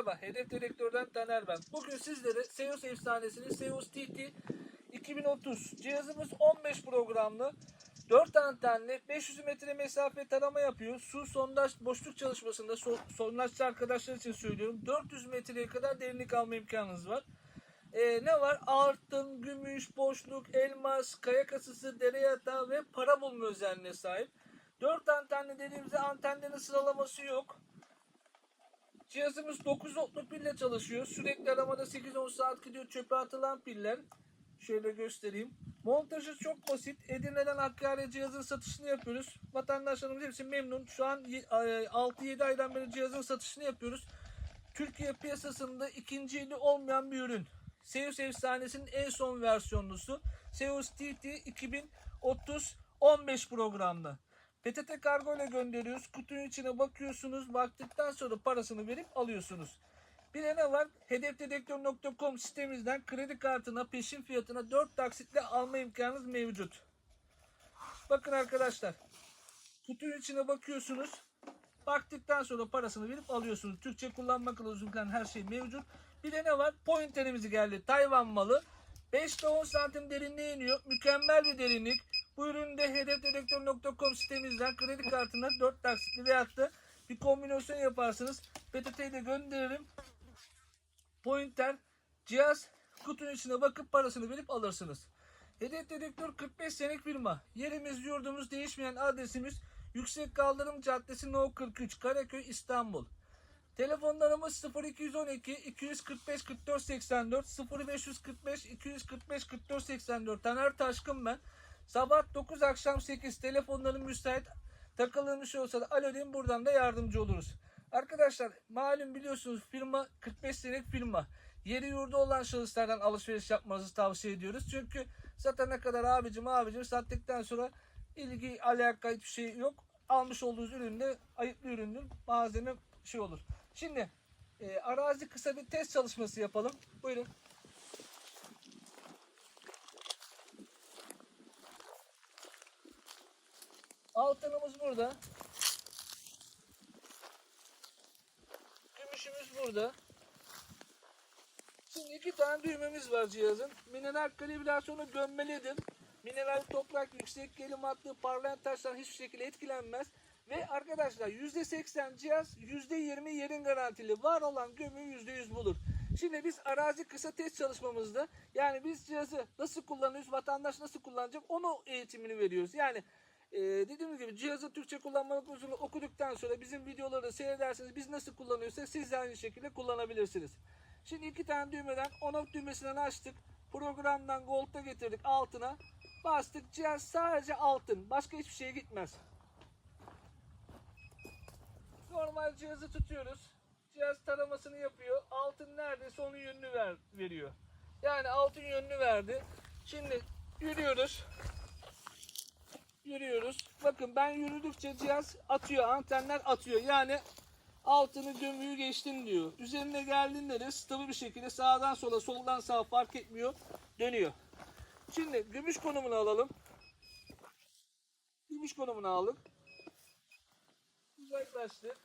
Merhaba, Hedef Direktör'den Taner ben. Bugün sizlere Seos efsanesinin Seos TT 2030 cihazımız 15 programlı 4 antenli 500 metre mesafe tarama yapıyor. Su sondaj boşluk çalışmasında so sondajçı arkadaşlar için söylüyorum. 400 metreye kadar derinlik alma imkanınız var. Ee, ne var? Altın, gümüş, boşluk, elmas, kaya kasısı, dere yatağı ve para bulma özelliğine sahip. 4 antenli dediğimizde antenlerin sıralaması yok. Cihazımız 9 voltluk pille çalışıyor. Sürekli aramada 8-10 saat gidiyor çöpe atılan piller. Şöyle göstereyim. Montajı çok basit. Edirne'den Hakkari cihazın satışını yapıyoruz. Vatandaşlarımız hepsi memnun. Şu an y- e, 6-7 aydan beri cihazın satışını yapıyoruz. Türkiye piyasasında ikinci eli olmayan bir ürün. Seus efsanesinin en son versiyonlusu. Seus TT 2030 15 programda. PTT kargo ile gönderiyoruz. Kutunun içine bakıyorsunuz. Baktıktan sonra parasını verip alıyorsunuz. Bir de ne var? Hedefdedektör.com sitemizden kredi kartına peşin fiyatına 4 taksitle alma imkanınız mevcut. Bakın arkadaşlar. Kutunun içine bakıyorsunuz. Baktıktan sonra parasını verip alıyorsunuz. Türkçe kullanma kılavuzundan falan her şey mevcut. Bir de ne var? Pointerimiz geldi. Tayvan malı. 5 ile 10 santim derinliğe iniyor. Mükemmel bir derinlik. Bu ürünü de hedefdedektör.com sitemizden kredi kartına 4 taksitli veyahut da bir kombinasyon yaparsınız. PTT'yi de gönderirim. Pointer, cihaz, kutunun içine bakıp parasını verip alırsınız. Hedef Dedektör 45 senelik firma. Yerimiz, yurdumuz, değişmeyen adresimiz Yüksek Kaldırım Caddesi No 43 Karaköy İstanbul. Telefonlarımız 0212 245 44 84 0545 245 44 84 Taner Taşkın ben. Sabah 9 akşam 8 telefonlarım müsait. Takılmış olsa da alo deyin buradan da yardımcı oluruz. Arkadaşlar malum biliyorsunuz firma 45 senelik firma. Yeri yurdu olan şahıslardan alışveriş yapmanızı tavsiye ediyoruz. Çünkü satana kadar abicim abicim sattıktan sonra ilgi alaka hiçbir şey yok. Almış olduğunuz üründe ayıplı üründür. Malzeme şey olur. Şimdi e, arazi kısa bir test çalışması yapalım. Buyurun. Altınımız burada. Gümüşümüz burada. Şimdi iki tane düğmemiz var cihazın. Mineral kalibrasyonu gömmelidir. Mineral toprak yüksek gelim attığı parlayan taştan hiçbir şekilde etkilenmez. Ve arkadaşlar %80 cihaz %20 yerin garantili. Var olan gömüğü %100 bulur. Şimdi biz arazi kısa test çalışmamızda yani biz cihazı nasıl kullanıyoruz, vatandaş nasıl kullanacak onu eğitimini veriyoruz. Yani ee, dediğimiz gibi cihazı Türkçe kullanma kursunu okuduktan sonra bizim videoları seyrederseniz biz nasıl kullanıyorsak siz de aynı şekilde kullanabilirsiniz. Şimdi iki tane düğmeden on off düğmesinden açtık. Programdan Gold'a getirdik altına. Bastık cihaz sadece altın. Başka hiçbir şeye gitmez. Normal cihazı tutuyoruz. Cihaz taramasını yapıyor. Altın neredeyse onun yönünü ver, veriyor. Yani altın yönünü verdi. Şimdi yürüyoruz yürüyoruz. Bakın ben yürüdükçe cihaz atıyor, antenler atıyor. Yani altını gömüğü geçtin diyor. Üzerine geldiğinde de stabil bir şekilde sağdan sola, soldan sağa fark etmiyor. Dönüyor. Şimdi gümüş konumunu alalım. Gümüş konumunu aldık. Uzaklaştık.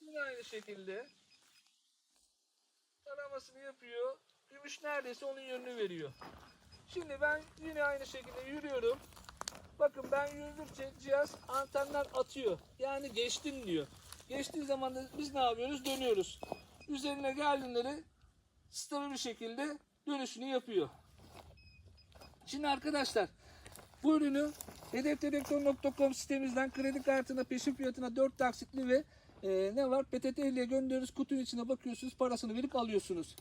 Yine aynı şekilde taramasını yapıyor. Gümüş neredeyse onun yönünü veriyor. Şimdi ben yine aynı şekilde yürüyorum. Bakın ben yürüdükçe cihaz antenler atıyor. Yani geçtin diyor. Geçtiği zaman da biz ne yapıyoruz? Dönüyoruz. Üzerine geldiğinde de stabil bir şekilde dönüşünü yapıyor. Şimdi arkadaşlar bu ürünü hedefdedektör.com sitemizden kredi kartına peşin fiyatına 4 taksitli ve e, ne var PTT ile gönderiyoruz kutunun içine bakıyorsunuz parasını verip alıyorsunuz.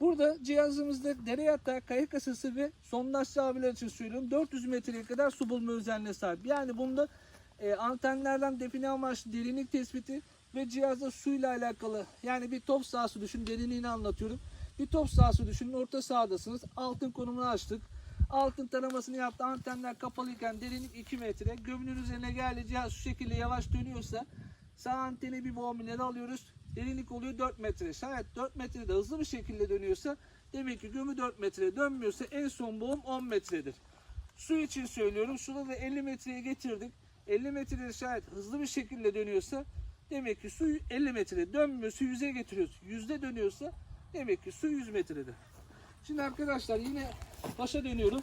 Burada cihazımızda dere yatağı, kaya kasası ve sondajlı abiler için söylüyorum 400 metreye kadar su bulma özelliğine sahip. Yani bunda e, antenlerden define amaçlı derinlik tespiti ve cihazda suyla alakalı yani bir top sahası düşün derinliğini anlatıyorum. Bir top sahası düşünün orta sahadasınız altın konumunu açtık. Altın taramasını yaptı antenler kapalıyken derinlik 2 metre gömünün üzerine geldi cihaz şu şekilde yavaş dönüyorsa sağ anteni bir boğum alıyoruz derinlik oluyor 4 metre. Şayet 4 metrede hızlı bir şekilde dönüyorsa demek ki gömü 4 metre dönmüyorsa en son boğum 10 metredir. Su için söylüyorum. Şurada da 50 metreye getirdik. 50 metrede şayet hızlı bir şekilde dönüyorsa Demek ki su 50 metre dönmüyor, su yüzeye getiriyoruz. Yüzde dönüyorsa demek ki su 100 metrede. Şimdi arkadaşlar yine başa dönüyorum.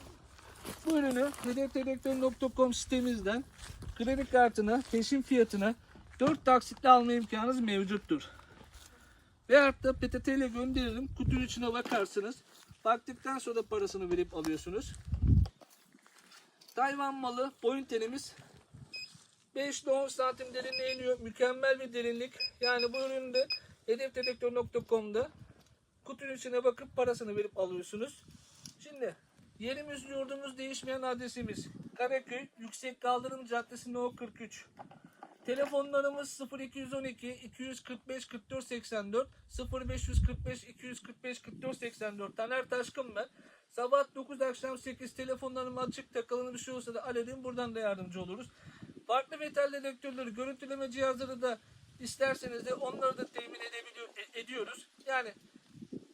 Bu ürünü hedefdedektör.com sitemizden kredi kartına, peşin fiyatına 4 taksitle alma imkanınız mevcuttur. Veyahut da PTT ile gönderirim. Kutunun içine bakarsınız. Baktıktan sonra parasını verip alıyorsunuz. Tayvan malı boyun tenimiz 5 ile 10 santim derinliğe iniyor. Mükemmel bir derinlik. Yani bu ürünü de hedefdedektör.com'da kutunun içine bakıp parasını verip alıyorsunuz. Şimdi yerimiz yurdumuz değişmeyen adresimiz Karaköy Yüksek Kaldırım Caddesi No 43. Telefonlarımız 0212 245 44 84 0545 245 44 84 Taner Taşkın ben. Sabah 9 akşam 8 telefonlarım açık takılı bir şey olsa da aledim buradan da yardımcı oluruz. Farklı metal dedektörleri, görüntüleme cihazları da isterseniz de onları da temin edebiliyor, e- ediyoruz. Yani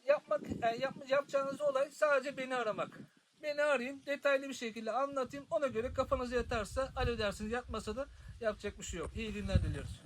yapmak yani yap- yapacağınız olay sadece beni aramak. Beni arayın, detaylı bir şekilde anlatayım. Ona göre kafanıza yatarsa alo dersiniz, yatmasa da yapacak bir şey yok. İyi günler diliyoruz.